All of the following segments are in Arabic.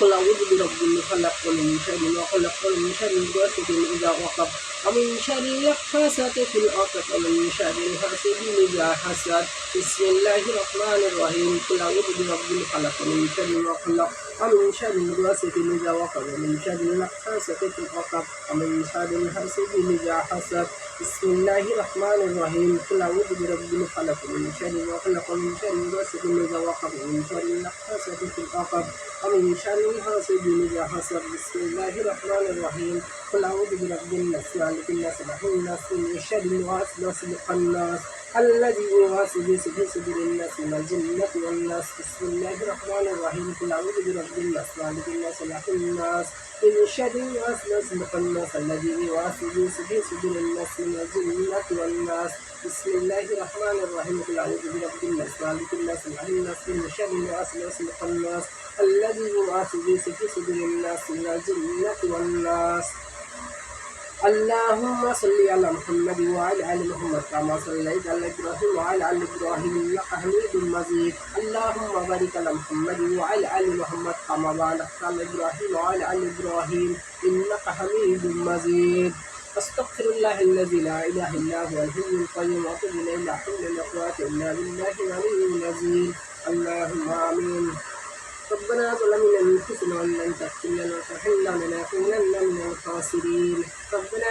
قل أعوذ برب الفلق ومن شر ما خلق ومن شر غاسق إذا وقب ومن شر النفاثات في العقد ومن شر حاسد إذا حسد بسم الله الرحمن الرحيم. قل أعوذ برب الفلق ومن شر ما خلق ومن شر غاسق إذا وقب ومن شر النفاثات في العقد ومن شر حاسد إذا حسد. بسم الله الرحمن الرحيم. قل أعوذ برب الفلق. ومن شر ما خلق ومن شر غاسق إذا وقب ومن شر النفاثات في العقد ومن شر حاسد إذا حسد. بسم الله الرحمن الرحيم. قل أعوذ برب الناس مالك الناس إله الناس من شر الوسواس الخناس الذي يوسوس في صدور الناس من الجنة والناس. بسم الله الرحمن الرحيم. قل أعوذ برب الناس مالك الناس إله الناس من شر الوسواس الخناس الذي يوسوس في صدور الناس من الجنة والناس بسم الله الرحمن الرحيم قل أعوذ برب الناس مالك الناس إله الناس من شر الوسواس الخناس الذي يوسوس في صدور الناس من الجنة والناس اللهم صل على محمد وعلى آل محمد كما صليت على إبراهيم وعلى آل إبراهيم إنك حميد مجيد. اللهم بارك على محمد وعلى آل محمد كما باركت على إبراهيم وعلى آل إبراهيم إنك حميد مجيد. أستغفر الله الذي لا إله إلا هو الحي القيوم وأتوب إليه. لا حول ولا قوة إلا بالله العلي العظيم. اللهم آمين. ربنا ظلمنا أنفسنا وإن لم تغفر لنا وترحمنا لنكونن من الخاسرين.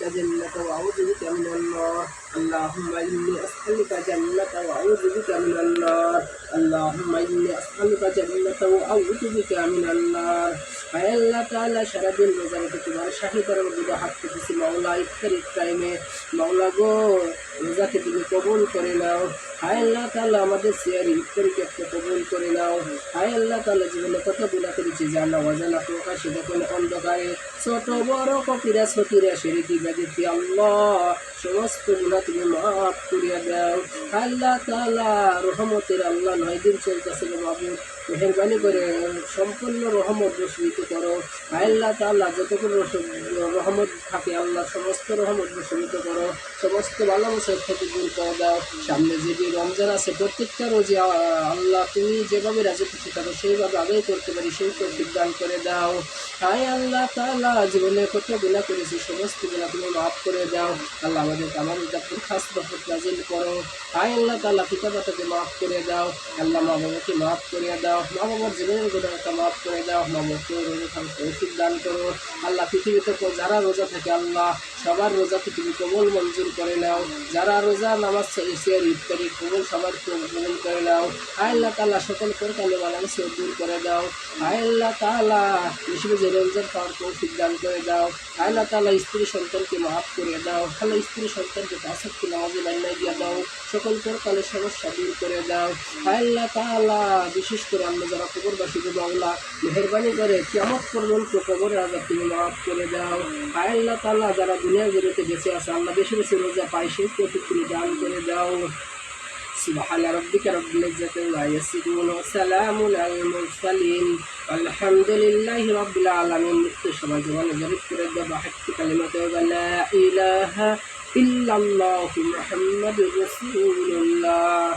جنة وأعوذ بك من النار اللهم إني أسألك جنة وأعوذ بك من النار اللهم إني أسألك جنة وأعوذ بك من النار আয় আল্লাহ তাআলা সারাদিন রোজা রেখে তোমার শাহিদার মধ্যে হাত পেতেছি মাওলা ইফতারির টাইমে মাওলা গো রোজাকে তুমি কবুল করে নাও হায় আল্লাহ তাআলা আমাদের সিয়ার ইফতারিকে একটা কবুল করে নাও হায় আল্লাহ তাআলা জীবনে কত গুণা করেছি জানা অজানা প্রকাশে দেখুন অন্ধকারে ছোট বড় কপিরা সকিরা সেরেকি আল্লাহ সমস্ত গুণা তুমি মাফ করিয়া দাও, আল্লাহ তাআলা রহমতের আল্লাহ নয় দিন চলতেছে বাবু মেহরবানি করে সম্পূর্ণ রহমত বসিত করো। আল্লাহ তাল্লাহ যতগুলো রহমত থাকে, আল্লাহ সমস্ত রহমত বসিত করো। সমস্ত ভালোবাসার ক্ষতি দূর করে দাও। সামনে যে রমজান আছে, প্রত্যেকটা রোজে আল্লাহ তুমি যেভাবে রাজি খুশি থাকো, সেইভাবে আদায় করতে পারি, সেই তৌফিক করে দাও। হায় আল্লাহ তাল্লাহ জীবনে কত গুণা করেছি, সমস্ত গুণা তুমি মাফ করে দাও। আল্লাহ আমাদের আমাদের কাপড় খাস নাজিল করো। আয় আল্লাহ তাল্লাহ পিতা মাতাকে মাফ করে দাও। আল্লাহ মা বাবাকে মাফ করে দাও। মা বাবার জীবনের গুণাটা মাফ করে দাও। মা বাবাকে রোজা থাকতে দান করো। আল্লাহ পৃথিবীতে যারা রোজা থাকে, আল্লাহ সবার রোজাকে তুমি কবল মঞ্জুর করে নাও। যারা রোজা, নামাজ এসিয়ার ইফতারি কবল সবার কবল করে নাও। আল্লাহ তাল্লাহ সকল প্রকালে বালাংশে দূর করে দাও। আল্লাহ তাল্লাহ হিসেবে যে রমজান পাওয়ার তৌফিক দান করে দাও। আল্লাহ তাল্লাহ স্ত্রী সন্তানকে মাফ করে দাও। আল্লাহ স্ত্রী সন্তানকে পাশাক্তি নামাজে লাইনাই দিয়ে দাও। সকল প্রকালে সমস্যা দূর করে দাও। আল্লাহ তাল্লাহ বিশেষ করে আমরা যারা কবরবাসী বাংলা মেহরবানি করে কেমন পর্যন্ত কবরের আজাদ তুমি মাফ করে দাও। আল্লাহ তাল্লাহ যারা نعذرة بسياسة الله بشر سنوزة فايشيس وفي الدعم تندعو سبحان ربك رب العزة ما يصفون وسلام على المرسلين الحمد لله رب العالمين مستشرق ونزلت رد بحق كلمة لا إله إلا الله محمد رسول الله